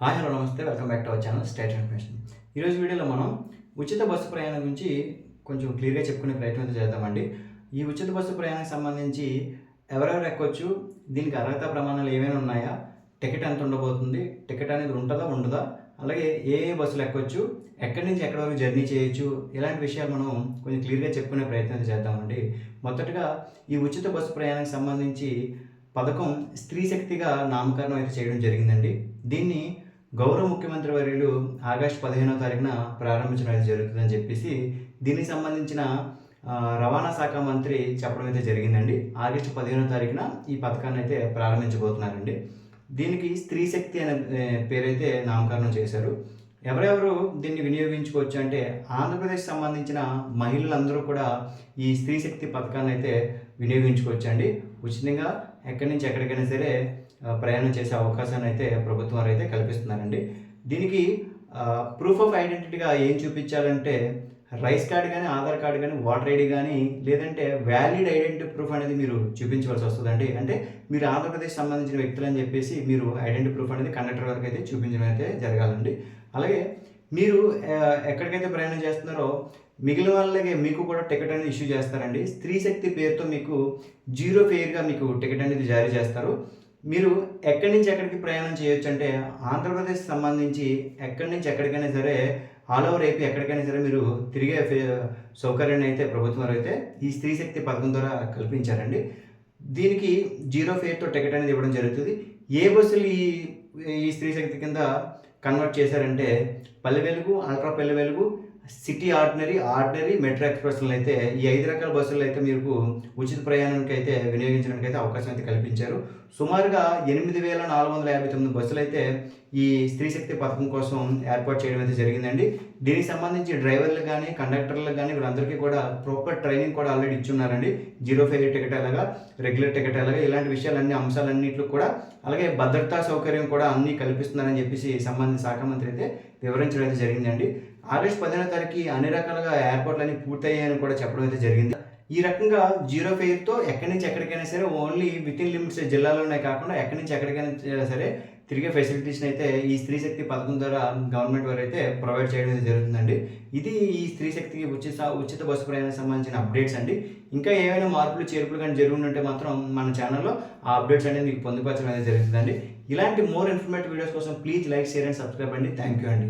Hi hello namaste welcome back to our channel state information ఈరోజు వీడియోలో మనం ఉచిత బస్సు ప్రయాణం గురించి కొంచెం క్లియర్గా చెప్పుకునే ప్రయత్నం అయితే చేద్దామండి. ఈ ఉచిత బస్సు ప్రయాణానికి సంబంధించి ఎవరెవరు ఎక్కొచ్చు దీనికి అర్హత ప్రమాణాలు ఏమైనా ఉన్నాయా టికెట్ ఎంత ఉండబోతుంది టికెట్ అనేది ఉంటుందా ఉండదా అలాగే ఏ ఏ బస్సులు ఎక్కొచ్చు ఎక్కడి నుంచి ఎక్కడి వరకు జర్నీ చేయొచ్చు ఇలాంటి విషయాలు మనం కొంచెం క్లియర్గా చెప్పుకునే ప్రయత్నం అయితే చేద్దామండి. మొదటగా ఈ ఉచిత బస్సు ప్రయాణానికి సంబంధించి పథకం స్త్రీ శక్తిగా నామకరణం అయితే చేయడం జరిగిందండి. దీన్ని గౌరవ ముఖ్యమంత్రి వర్యులు ఆగస్టు పదిహేనో తారీఖున ప్రారంభించడం అయితే జరుగుతుందని చెప్పేసి దీనికి సంబంధించిన రవాణా శాఖ మంత్రి చెప్పడం అయితే జరిగిందండి. ఆగస్టు పదిహేనో తారీఖున ఈ పథకాన్ని అయితే ప్రారంభించబోతున్నారండి. దీనికి స్త్రీ శక్తి అనే పేరైతే నామకరణం చేశారు. ఎవరెవరు దీన్ని వినియోగించుకోవచ్చు అంటే ఆంధ్రప్రదేశ్ సంబంధించిన మహిళలందరూ కూడా ఈ స్త్రీ శక్తి పథకాన్ని అయితే వినియోగించుకోవచ్చండి. ఉచితంగా ఎక్కడి నుంచి ఎక్కడికైనా సరే ప్రయాణం చేసే అవకాశాన్ని అయితే ప్రభుత్వం వారు అయితే కల్పిస్తున్నారండి. దీనికి ప్రూఫ్ ఆఫ్ ఐడెంటిటీగా ఏం చూపించాలంటే రైస్ కార్డ్ కానీ ఆధార్ కార్డు కానీ ఓటర్ ఐడి కానీ లేదంటే వ్యాలిడ్ ఐడెంటిటీ ప్రూఫ్ అనేది మీరు చూపించవలసి వస్తుందండి. అంటే మీరు ఆంధ్రప్రదేశ్ సంబంధించిన వ్యక్తులు అని చెప్పేసి మీరు ఐడెంటిటీ ప్రూఫ్ అనేది కండక్టర్ వరకు అయితే చూపించడం అయితే జరగాలండి. అలాగే మీరు ఎక్కడికైతే ప్రయాణం చేస్తున్నారో మిగిలిన వాళ్ళకి మీకు కూడా టికెట్ అనేది ఇష్యూ చేస్తారండి. స్త్రీ శక్తి పేరుతో మీకు జీరో ఫెయిర్గా మీకు టికెట్ అనేది జారీ చేస్తారు. మీరు ఎక్కడి నుంచి ఎక్కడికి ప్రయాణం చేయొచ్చు అంటే ఆంధ్రప్రదేశ్ సంబంధించి ఎక్కడి నుంచి ఎక్కడికైనా సరే ఆల్ ఓవర్ ఏపీ ఎక్కడికైనా సరే మీరు తిరిగే సౌకర్యాన్ని అయితే ప్రభుత్వం వారు అయితే ఈ స్త్రీ శక్తి పథకం ద్వారా కల్పించారండి. దీనికి జీరో ఫేర్తో టికెట్ అనేది ఇవ్వడం జరుగుతుంది. ఏ బస్సులు ఈ ఈ స్త్రీ శక్తి కింద కన్వర్ట్ చేశారంటే పల్లె Velugu ultra Palle Velugu city ordinary ordinary metro ఎక్స్ప్రెస్లు అయితే ఈ ఐదు రకాల బస్సులు అయితే మీకు ఉచిత ప్రయాణానికి అయితే వినియోగించడానికి అయితే అవకాశం అయితే కల్పించారు. సుమారుగా ఎనిమిది వేల నాలుగు వందల యాభై తొమ్మిది బస్సులు అయితే ఈ స్త్రీ శక్తి పథకం కోసం ఏర్పాటు చేయడం అయితే జరిగిందండి. దీనికి సంబంధించి డ్రైవర్లు కానీ కండక్టర్లకు కానీ వీళ్ళందరికీ కూడా ప్రాపర్ ట్రైనింగ్ కూడా ఆల్రెడీ ఇచ్చున్నారండి. జీరో ఫేర్ టికెట్ ఎలాగా రెగ్యులర్ టికెట్ ఎలాగా ఇలాంటి విషయాలన్నీ అంశాలన్నింటిలో కూడా అలాగే భద్రతా సౌకర్యం కూడా అన్నీ కల్పిస్తున్నారని చెప్పేసి సంబంధించిన శాఖ మంత్రి అయితే వివరించడం అయితే జరిగిందండి. ఆగస్టు పదిహేనో తారీఖు అన్ని రకాలుగా ఏర్పాట్లన్నీ పూర్తయ్యాయని కూడా చెప్పడం అయితే జరిగింది. ఈ రకంగా జీరో ఫెయిర్తో ఎక్కడి నుంచి ఎక్కడికైనా సరే ఓన్లీ విత్ ఇన్ లిమిట్స్ జిల్లాలోనే కాకుండా ఎక్కడి నుంచి ఎక్కడికైనా సరే తిరిగే ఫెసిలిటీస్ని అయితే ఈ స్త్రీ శక్తి పథకం ద్వారా గవర్నమెంట్ వారు అయితే ప్రొవైడ్ చేయడం జరుగుతుందండి. ఇది ఈ స్త్రీ శక్తికి ఉచిత ఉచిత బస్సు ప్రయాణం సంబంధించిన అప్డేట్స్ అండి. ఇంకా ఏమైనా మార్పులు చేర్పులు కానీ జరుగుతుంటే మాత్రం మన ఛానల్లో ఆ అప్డేట్స్ అనేది మీకు పొందుపరచడం అనేది జరుగుతుందండి. ఇలాంటి మోర్ ఇన్ఫర్మేటివ్ వీడియోస్ కోసం please like share and subscribe అండి. థ్యాంక్ యూ అండి.